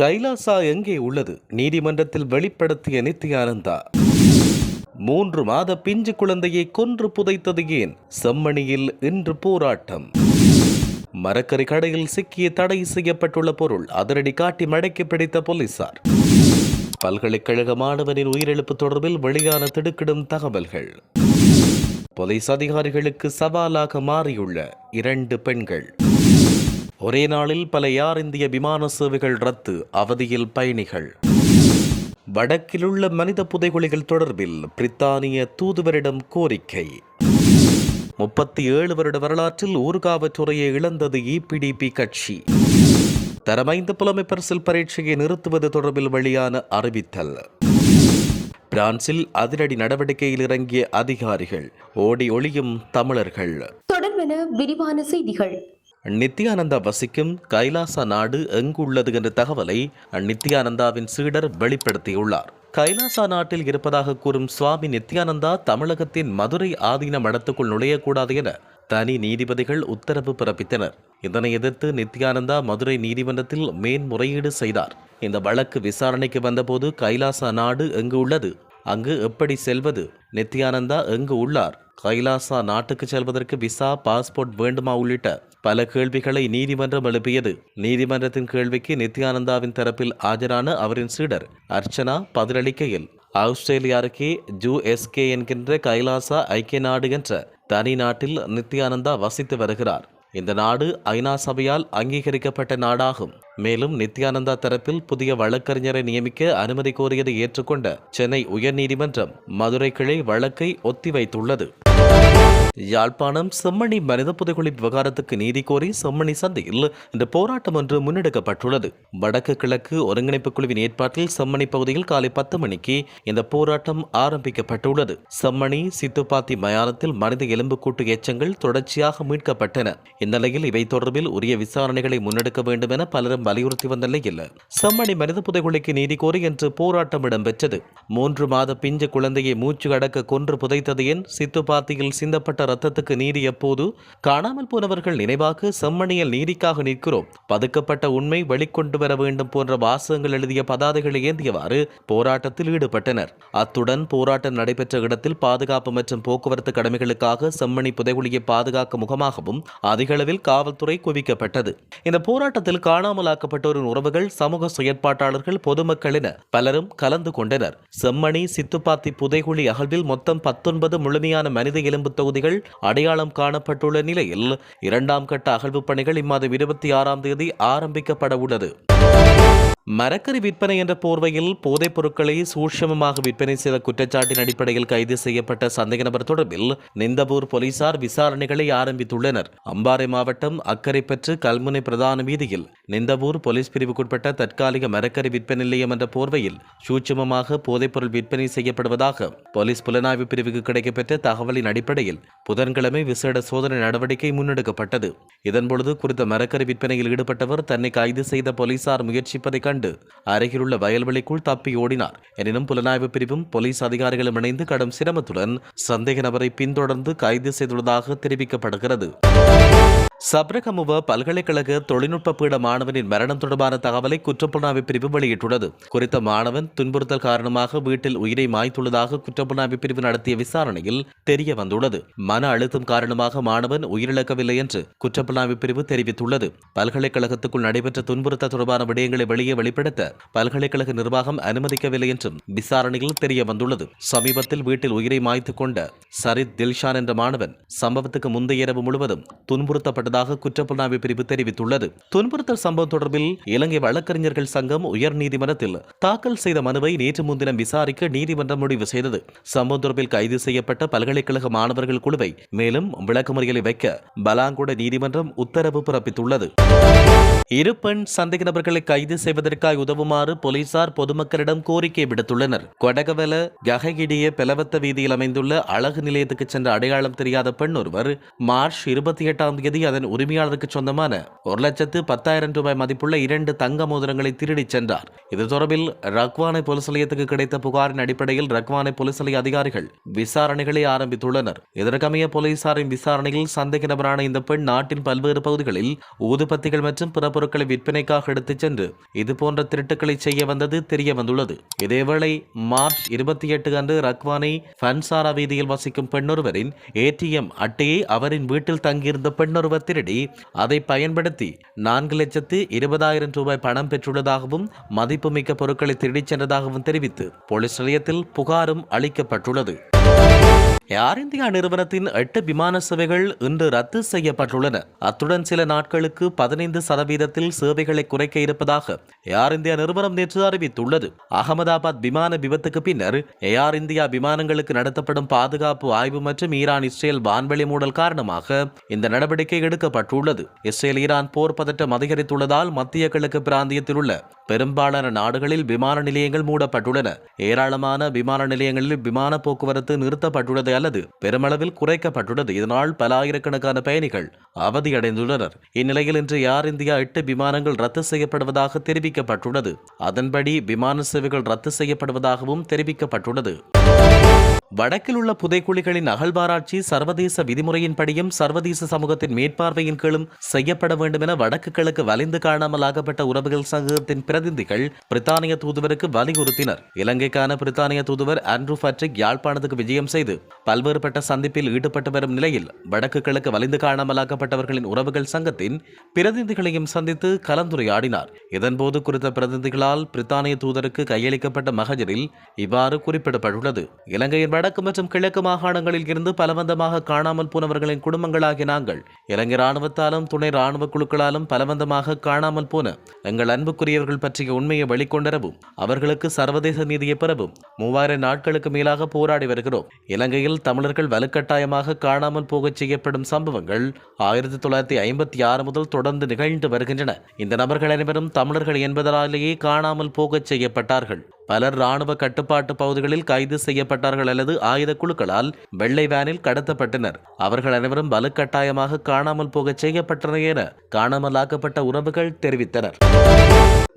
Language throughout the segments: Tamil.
கைலாசா எங்கே உள்ளது? நீதிமன்றத்தில் வெளிப்படுத்திய நித்யானந்தா மூன்று மாத பிஞ்சு குழந்தையை கொன்று புதைத்தது ஏன்? செம்மணியில் இன்று போராட்டம். மரக்கறி கடையில் சிக்கிய தடை செய்யப்பட்டுள்ள பொருள் அதிரடி காட்டி மடக்கி பிடித்த போலீசார். பல்கலைக்கழக மாணவனின் உயிரிழப்பு தொடர்பில் வெளியான திடுக்கிடும் தகவல்கள். போலீஸ் அதிகாரிகளுக்கு சவாலாக மாறியுள்ள இரண்டு பெண்கள். ஒரே நாளில் பல யார் இந்திய விமான சேவைகள் ரத்து அவதியில் பயணிகள். வடக்கிலுள்ள மனித புதைகுழிகள் தொடர்பில் பிரித்தானிய தூதுவரிடம் கோரிக்கை. முப்பத்தி ஏழு வருட வரலாற்றில் ஊர்காவற்றுறையை இழந்தது இபிடிபி கட்சி. தரமைந்த புலமை பரிசில் பரீட்சையை நிறுத்துவது தொடர்பில் வெளியான அறிவித்தல். பிரான்சில் அதிரடி நடவடிக்கையில் இறங்கிய அதிகாரிகள் ஓடி ஒளியும் தமிழர்கள். தொடர்பென விரிவான செய்திகள். நித்யானந்தா வசிக்கும் கைலாசா நாடு எங்குள்ளது என்ற தகவலை நித்யானந்தாவின் சீடர் வெளிப்படுத்தியுள்ளார். கைலாசா நாட்டில் இருப்பதாக கூறும் சுவாமி நித்யானந்தா தமிழகத்தின் மதுரை ஆதீன மடத்துக்குள் நுழையக்கூடாது என தனி நீதிபதிகள் உத்தரவு பிறப்பித்தனர். இதனை எதிர்த்து நித்யானந்தா மதுரை நீதிமன்றத்தில் மேன்முறையீடு செய்தார். இந்த வழக்கு விசாரணைக்கு வந்தபோது கைலாசா நாடு எங்கு உள்ளது? அங்கு எப்படி செல்வது? நித்யானந்தா எங்கு உள்ளார்? கைலாசா நாட்டுக்கு செல்வதற்கு விசா பாஸ்போர்ட் வேண்டுமா உள்ளிட்ட பல கேள்விகளை நீதிமன்றம் எழுப்பியது. நீதிமன்றத்தின் கேள்விக்கு நித்யானந்தாவின் தரப்பில் ஆஜரான அவரின் சீடர் அர்ச்சனா பதிலளிக்கையில் ஆஸ்திரேலியா அருகே ஜூ எஸ்கே என்கின்ற கைலாசா ஐக்கிய நாடு என்ற தனி நாட்டில் நித்யானந்தா வசித்து வருகிறார். இந்த நாடு ஐநா சபையால் அங்கீகரிக்கப்பட்ட நாடாகும். மேலும் நித்யானந்தா தரப்பில் புதிய வழக்கறிஞரை நியமிக்க அனுமதி கோரியதை ஏற்றுக்கொண்ட சென்னை உயர்நீதிமன்றம் மதுரை கிளை வழக்கை ஒத்திவைத்துள்ளது. யாழ்ப்பாணம் செம்மணி மனித புதைகுழி விவகாரத்துக்கு நீதி கோரி செம்மணி சந்தையில் இந்த போராட்டம் ஒன்று முன்னெடுக்கப்பட்டுள்ளது. வடக்கு கிழக்கு ஒருங்கிணைப்பு குழுவின் ஏற்பாட்டில் செம்மணி பகுதியில் காலை பத்து மணிக்கு இந்த போராட்டம் ஆரம்பிக்கப்பட்டுள்ளது. செம்மணி சித்துப்பாத்தி மயானத்தில் மனித எலும்புக்கூட்டு எச்சங்கள் தொடர்ச்சியாக மீட்கப்பட்டன. இந்நிலையில் இவை தொடர்பில் உரிய விசாரணைகளை முன்னெடுக்க வேண்டும் என பலரும் வலியுறுத்தி வந்த நிலையில் செம்மணி மனித புதைகுழிக்கு நீதி கோரி என்று போராட்டம் இடம்பெற்றது. மூன்று மாத பிஞ்சு குழந்தையை மூச்சு அடக்க கொன்று புதைத்தது ஏன் சித்துப்பாத்தியில் சிந்தப்பட்ட ரத்தத்துக்கு நீதி எப்போது? காணாமல் போனவர்கள் நினைவாக செம்மணியில் நீதிக்காக நிற்கிறோம். பதுக்கப்பட்ட உண்மை வெளிக்கொண்டு வர வேண்டும் போன்ற வாசகங்கள் எழுதிய பதாதைகளை ஏந்தியவாறு போராட்டத்தில் ஈடுபட்டனர். அத்துடன் போராட்டம் நடைபெற்ற இடத்தில் பாதுகாப்பு மற்றும் போக்குவரத்து கடமைகளுக்காக செம்மணி புதைகுழியை பாதுகாக்க முகமாகவும் அதிகளவில் காவல்துறை குவிக்கப்பட்டது. இந்த போராட்டத்தில் காணாமலாக்கப்பட்டோரின் உறவுகள் சமூக செயற்பாட்டாளர்கள் பொதுமக்கள் என பலரும் கலந்து கொண்டனர். செம்மணி சித்துப்பாத்தி புதைகுழி அகழ்வில் மொத்தம் பத்தொன்பது முழுமையான மனித எலும்பு தொகுதிகள் அடையாளம் காணப்பட்டுள்ள நிலையில் இரண்டாம் கட்ட அகழ்வு பணிகள் இம்மாதம் இருபத்தி ஆறாம் தேதி ஆரம்பிக்கப்பட உள்ளது. மரக்கறி விற்பனை என்ற போர்வையில் போதைப் பொருட்களை சூட்சமமாக விற்பனை செய்த குற்றச்சாட்டின் அடிப்படையில் கைது செய்யப்பட்ட சந்தேக நபர் தொடர்பில் நிந்தபூர் போலீசார் விசாரணைகளை ஆரம்பித்துள்ளனர். அம்பாறை மாவட்டம் அக்கரைப்பற்று கல்முனை பிரதான வீதியில் நிந்தபூர் போலீஸ் பிரிவுக்குட்பட்ட தற்காலிக மரக்கறி விற்பனை நிலையம் என்ற போர்வையில் சூட்சமமாக போதைப்பொருள் விற்பனை செய்யப்படுவதாக போலீஸ் புலனாய்வு பிரிவுக்கு கிடைக்கப்பெற்ற தகவலின் அடிப்படையில் புதன்கிழமை விசேட சோதனை நடவடிக்கை முன்னெடுக்கப்பட்டது. இதன்பொழுது குறித்த மரக்கறி விற்பனையில் ஈடுபட்டவர் தன்னை கைது செய்த போலீசார் முயற்சிப்பதை கண்டு அருகிலுள்ள வயல்வெளிக்குள் தப்பி ஓடினார். எனினும் புலனாய்வு பிரிவும் போலீஸ் அதிகாரிகளும் இணைந்து கடும் சிரமத்துடன் சந்தேக நபரை பின்தொடர்ந்து கைது செய்துள்ளதாக தெரிவிக்கப்படுகிறது. சப்ரகமுவ பல்கலைக்கழக தொழில்நுட்ப பீட மாணவனின் மரணம் தொடர்பான தகவலை குற்றப்புலனாய்வு பிரிவு வெளியிட்டுள்ளது. குறித்த மாணவன் துன்புறுத்தல் காரணமாக வீட்டில் உயிரை மாய்த்துள்ளதாக குற்றப்புலனாய்வு பிரிவு நடத்திய விசாரணையில் தெரிய வந்துள்ளது. மன அழுத்தம் காரணமாக மாணவன் உயிரிழக்கவில்லை என்று குற்றப்புலனாய்வு பிரிவு தெரிவித்துள்ளது. பல்கலைக்கழகத்துக்குள் நடைபெற்ற துன்புறுத்தல் தொடர்பான விடயங்களை வெளியே வெளிப்படுத்த பல்கலைக்கழக நிர்வாகம் அனுமதிக்கவில்லை என்றும் விசாரணையில் தெரிய வந்துள்ளது. சமீபத்தில் வீட்டில் உயிரை மாய்த்துக் கொண்ட சரித் தில்ஷான் என்ற மாணவன் சம்பவத்துக்கு முந்தைய இரவு முழுவதும் துன்புறுத்தப்பட்டதாக குற்றப்புலனாய்வு பிரிவு தெரிவித்துள்ளது. துன்புறுத்தல் சம்பவம் தொடர்பில் இலங்கை வழக்கறிஞர்கள் சங்கம் உயர்நீதிமன்றத்தில் தாக்கல் செய்த மனுவை நேற்று முன்தினம் விசாரிக்க நீதிமன்றம் முடிவு செய்தது. சம்பவம் தொடர்பில் கைது செய்யப்பட்ட பல்கலைக்கழக மாணவர்கள் குழுவை மேலும் விளக்கமறியலை வைக்க பலாங்குட நீதிமன்றம் உத்தரவு பிறப்பித்துள்ளது. இரு பெண் சந்தேக நபர்களை கைது செய்வதற்காக உதவுமாறு போலீசார் பொதுமக்களிடம் கோரிக்கை விடுத்துள்ளனர். கொடகவல கககிடிய பெலவத்த வீதியில் அமைந்துள்ள அழகு நிலையத்துக்கு சென்ற அடையாளம் தெரியாத பெண் ஒருவர் மார்ச் இருபத்தி எட்டாம் தேதி அதன் உரிமையாளருக்கு சொந்தமான ஒரு லட்சத்து பத்தாயிரம் ரூபாய் மதிப்புள்ள இரண்டு தங்க மோதிரங்களை திருடிச் சென்றார். இது தொடர்பில் ரக்வானை போலீஸ் நிலையத்துக்கு கிடைத்த புகாரின் அடிப்படையில் ரக்வானை போலீஸ் நிலைய அதிகாரிகள் விசாரணைகளை ஆரம்பித்துள்ளனர். இதற்கமைய போலீசாரின் விசாரணையில் சந்தேக நபரான இந்த பெண் நாட்டின் பல்வேறு பகுதிகளில் ஊதுபத்திகள் மற்றும் பிற பொருட்களை விற்பனைக்காக எடுத்துச் சென்று இதுபோன்ற திருட்டுக்களை செய்ய வந்தது தெரிய வந்துள்ளது இதேவேளை மார்ச் இருபத்தி எட்டு அன்று ரக்வானை ஃபன்சாரா வீதியில் வசிக்கும் பெண்ணொருவரின் ஏடிஎம் அட்டையை அவரின் வீட்டில் தங்கியிருந்த பெண்ணொருவர் திருடி அதை பயன்படுத்தி நான்கு லட்சத்து இருபதாயிரம் ரூபாய் பணம் பெற்றுள்ளதாகவும் மதிப்புமிக்க பொருட்களை திருடிச் சென்றதாகவும் தெரிவித்து போலீஸ் நிலையத்தில் புகாரும் அளிக்கப்பட்டுள்ளது. ஏர் இந்தியா நிறுவனத்தின் எட்டு விமான சேவைகள் இன்று ரத்து செய்யப்பட்டுள்ளன. அத்துடன் சில நாட்களுக்கு பதினைந்து சதவீதத்தில் சேவைகளை குறைக்க இருப்பதாக ஏர் இந்தியா நிறுவனம் நேற்று அறிவித்துள்ளது. அகமதாபாத் விமான விபத்துக்கு பின்னர் ஏர் இந்தியா விமானங்களுக்கு நடத்தப்படும் பாதுகாப்பு ஆய்வு மற்றும் ஈரான் இஸ்ரேல் வான்வெளி மூடல் காரணமாக இந்த நடவடிக்கை எடுக்கப்பட்டுள்ளது. இஸ்ரேல் ஈரான் போர் பதட்டம் அதிகரித்துள்ளதால் மத்திய கிழக்கு பிராந்தியத்தில் உள்ள பெரும்பாலான நாடுகளில் விமான நிலையங்கள் மூடப்பட்டுள்ளன. ஏராளமான விமான நிலையங்களில் விமான போக்குவரத்து நிறுத்தப்பட்டுள்ளது அல்லது பெருமளவில் குறைக்கப்பட்டுள்ளது. இதனால் பல ஆயிரக்கணக்கான பயணிகள் அவதியடைந்துள்ளனர். இந்நிலையில் இன்று ஏர் இந்தியா எட்டு விமானங்கள் ரத்து செய்யப்படுவதாக தெரிவிக்கப்பட்டுள்ளது. அதன்படி விமான சேவைகள் ரத்து செய்யப்படுவதாகவும் தெரிவிக்கப்பட்டுள்ளது. வடக்கில் உள்ள புதைக்குழிகளின் அகழ்வாராய்ச்சி சர்வதேச விதிமுறையின்படியும் சர்வதேச சமூகத்தின் மேற்பார்வையின் கீழும் செய்யப்பட வேண்டும் என வடக்கு கிழக்கு வலிந்து காணாமலாகப்பட்ட உறவுகள் சங்கத்தின் பிரதிநிதிகள் பிரித்தானிய தூதுவருக்கு வலியுறுத்தினர். இலங்கைக்கான பிரித்தானிய தூதுவர் ஆண்ட்ரூ பட்ரிக் யாழ்ப்பாணத்துக்கு விஜயம் செய்து பல்வேறுபட்ட சந்திப்பில் ஈடுபட்டு வரும் நிலையில் வடக்கு கிழக்கு வலிந்து காணாமலாக்கப்பட்டவர்களின் உறவுகள் சங்கத்தின் பிரதிநிதிகளையும் சந்தித்து கலந்துரையாடினார். இதன்போது குறித்த பிரதிநிதிகளால் பிரித்தானிய தூதருக்கு கையளிக்கப்பட்ட மகஜரில் இவ்வாறு குறிப்பிடப்பட்டுள்ளது. இலங்கையின் வடக்கு மற்றும் கிழக்கு மாகாணங்களில் இருந்து பலவந்தமாக காணாமல் போனவர்களின் குடும்பங்களாகிய நாங்கள் இலங்கை ராணுவத்தாலும் துணை ராணுவ குழுக்களாலும் பலவந்தமாக காணாமல் போன எங்கள் அன்புக்குரியவர்கள் பற்றிய உண்மையை வெளிக்கொண்டரவும் அவர்களுக்கு சர்வதேச நீதியை பெறவும் மூவாயிரம் நாட்களுக்கு மேலாக போராடி வருகிறோம். இலங்கையில் தமிழர்கள் வலுக்கட்டாயமாக காணாமல் போகச் செய்யப்படும் சம்பவங்கள் ஆயிரத்தி தொள்ளாயிரத்தி ஐம்பத்தி ஆறு முதல் தொடர்ந்து நிகழ்ந்து வருகின்றன. இந்த நபர்கள் அனைவரும் தமிழர்கள் என்பதனாலேயே காணாமல் போகச் செய்யப்பட்டார்கள். பலர் ராணுவ கட்டுப்பாட்டு பகுதிகளில் கைது செய்யப்பட்டார்கள் அல்லது ஆயுத குழுக்களால் வெள்ளை வேனில் கடத்தப்பட்டனர். அவர்கள் அனைவரும் வலுக்கட்டாயமாக காணாமல் போகச் செய்யப்பட்டனர் என காணாமலாக்கப்பட்ட உறவுகள் தெரிவித்தனர்.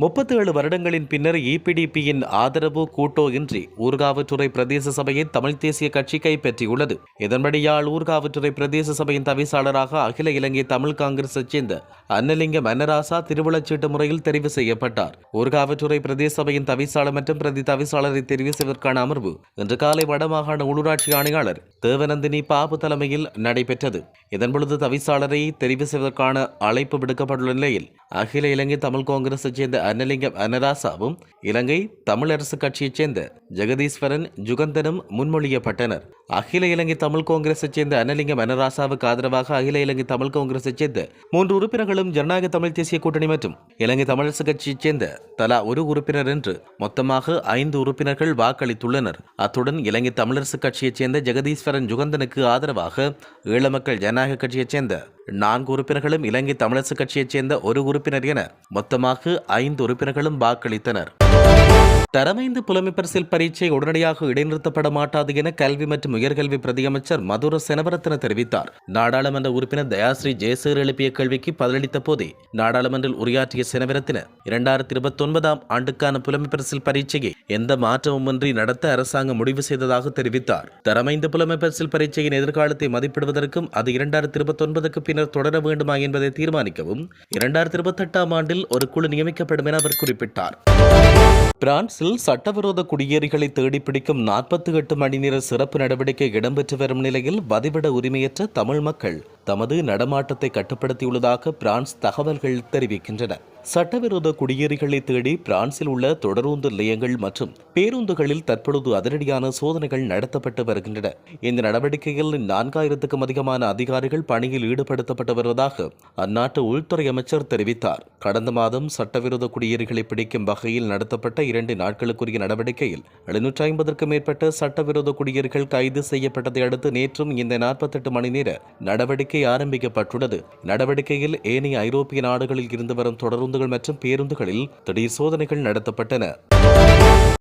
முப்பத்தி ஏழு வருடங்களின் பின்னர் இபிடிபியின் ஆதரவு கூட்டோ இன்றி ஊர்காவற்றுறை பிரதேச சபையை தமிழ் தேசிய கட்சி கைப்பற்றியுள்ளது. இதன்படி யாழ் ஊர்காவற்றுறை பிரதேச சபையின் தவிசாளராக அகில இலங்கை தமிழ் காங்கிரஸைச் சேர்ந்த அன்னலிங்க மன்னராசா திருவிழச்சீட்டு முறையில் தெரிவு செய்யப்பட்டார். ஊர்காவற்றுறை பிரதேச சபையின் தவிசாளர் மற்றும் பிரதி தவிசாளரை தெரிவு செய்வதற்கான அமர்வு இன்று காலை வடமா மாகாண உள்ளூராட்சி ஆணையாளர் தேவநந்தினி பாபு தலைமையில் நடைபெற்றது. இதன்பொழுது தவிசாளரை தெரிவு செய்வதற்கான அழைப்பு விடுக்கப்பட்டுள்ள நிலையில் அகில இலங்கை தமிழ் காங்கிரஸைச் சேர்ந்த அன்னலிங்கம் அன்னராசாவும் இலங்கை தமிழரசு கட்சியைச் சேர்ந்த ஜெகதீஸ்வரன் ஜுகந்தனும் முன்மொழியப்பட்டனர். அகில இலங்கை தமிழ் காங்கிரஸைச் சேர்ந்த அன்னலிங்கம் அன்னராசாவுக்கு ஆதரவாக அகில இலங்கை தமிழ் காங்கிரஸைச் சேர்ந்த மூன்று உறுப்பினர்களும் ஜனநாயக தமிழ் தேசிய கூட்டணி மற்றும் இலங்கை தமிழரசு கட்சியைச் சேர்ந்த தலா ஒரு உறுப்பினர் என்று மொத்தமாக ஐந்து உறுப்பினர்கள் வாக்களித்துள்ளனர். அத்துடன் இலங்கை தமிழரசு கட்சியைச் சேர்ந்த ஜெகதீஸ்வரன் ஜுகந்தனுக்கு ஆதரவாக ஈழ மக்கள் ஜனநாயக கட்சியைச் சேர்ந்த நான்கு உறுப்பினர்களும் இலங்கை தமிழரசு கட்சியைச் சேர்ந்த ஒரு உறுப்பினர் என மொத்தமாக ஐந்து உறுப்பினர்களும் வாக்களித்தனர். தரமைந்து புலமை பரிசில் பரீட்சை உடனடியாக இடைநிறுத்தப்பட மாட்டாது என கல்வி மற்றும் உயர்கல்வி பிரதியமைச்சர் மதுர செனவரத்ன தெரிவித்தார். நாடாளுமன்ற உறுப்பினர் தயாஸ்ரீ ஜெயசேர் எழுப்பிய கேள்விக்கு பதிலளித்த போதே நாடாளுமன்றில் உரையாற்றிய செனவரத்தின இரண்டாயிரத்தி இருபத்தி ஒன்பதாம் ஆண்டுக்கான புலமை பரிசில் பரீட்சையை எந்த மாற்றமுமின்றி நடத்த அரசாங்கம் முடிவு செய்ததாக தெரிவித்தார். தரமைந்து புலமை பரிசில் பரீட்சையின் எதிர்காலத்தை மதிப்பிடுவதற்கும் அது இரண்டாயிரத்தி இருபத்தி ஒன்பதுக்கு பின்னர் தொடர வேண்டுமா என்பதை தீர்மானிக்கவும் இரண்டாயிரத்தி இருபத்தி எட்டாம் ஆண்டில் ஒரு குழு நியமிக்கப்படும் என அவர் குறிப்பிட்டார். பிரான்ஸ் அரசில் சட்டவிரோத குடியேறிகளை தேடிப்பிடிக்கும் நாற்பத்தி எட்டு மணி நேர சிறப்பு நடவடிக்கை இடம்பெற்று வரும் நிலையில் வதிவிட உரிமையற்ற தமிழ் மக்கள் தமது நடமாட்டத்தை கட்டுப்படுத்தியுள்ளதாக பிரான்ஸ் தகவல்கள் தெரிவிக்கின்றன. சட்டவிரோத குடியேறிகளை தேடி பிரான்சில் உள்ள தொடருந்து நிலையங்கள் மற்றும் பேருந்துகளில் தற்பொழுது அதிரடியான சோதனைகள் நடத்தப்பட்டு வருகின்றன. இந்த நடவடிக்கையில் நான்காயிரத்துக்கும் அதிகமான அதிகாரிகள் பணியில் ஈடுபடுத்தப்பட்டு வருவதாக அந்நாட்டு உள்துறை அமைச்சர் தெரிவித்தார். கடந்த மாதம் சட்டவிரோத குடியேறிகளை பிடிக்கும் வகையில் நடத்தப்பட்ட இரண்டு நாட்களுக்குரிய நடவடிக்கையில் எழுநூற்றி ஐம்பதற்கும் மேற்பட்ட சட்டவிரோத குடியேறிகள் கைது செய்யப்பட்டதை அடுத்து நேற்றும் இந்த நாற்பத்தெட்டு மணி நேர நடவடிக்கை ஆரம்பிக்கப்பட்டுள்ளது. நடவடிக்கையில் ஏனைய ஐரோப்பிய நாடுகளில் இருந்து வரும் பேருந்துகள் மற்றும் பேருந்துகளில் திடீர் சோதனைகள் நடத்தப்பட்டன.